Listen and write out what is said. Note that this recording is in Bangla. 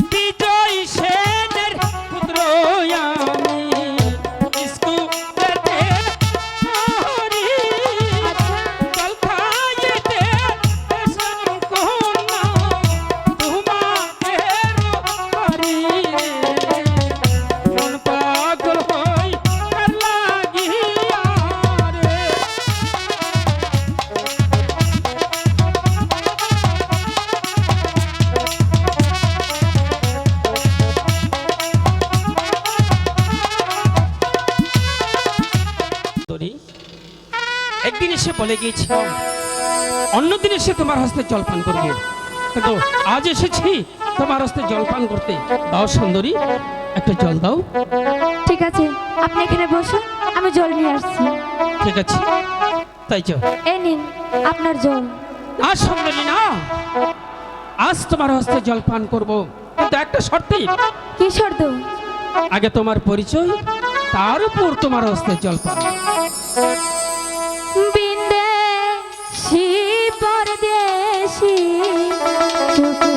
Dito এসে বলে গিয়েছিলাম অন্যদিন এসে তোমার হস্তে জলপান করবে। কিন্তু আজ এসেছি তোমার হস্তে জলপান করতে। দাও সুন্দরী একটা জল দাও। ঠিক আছে আপনি এখানে বসুন আমি জল নিয়ে আসছি। ঠিক আছে তাই চল এই নিন আপনার জল। না সুন্দরী না আজ তোমার হস্তে জলপান করব। কিন্তু একটা শর্তে। কি শর্ত? আগে তোমার পরিচয় তার উপর তোমার হস্তে জলপান বিন্দেশি পরদেশি। টুকরা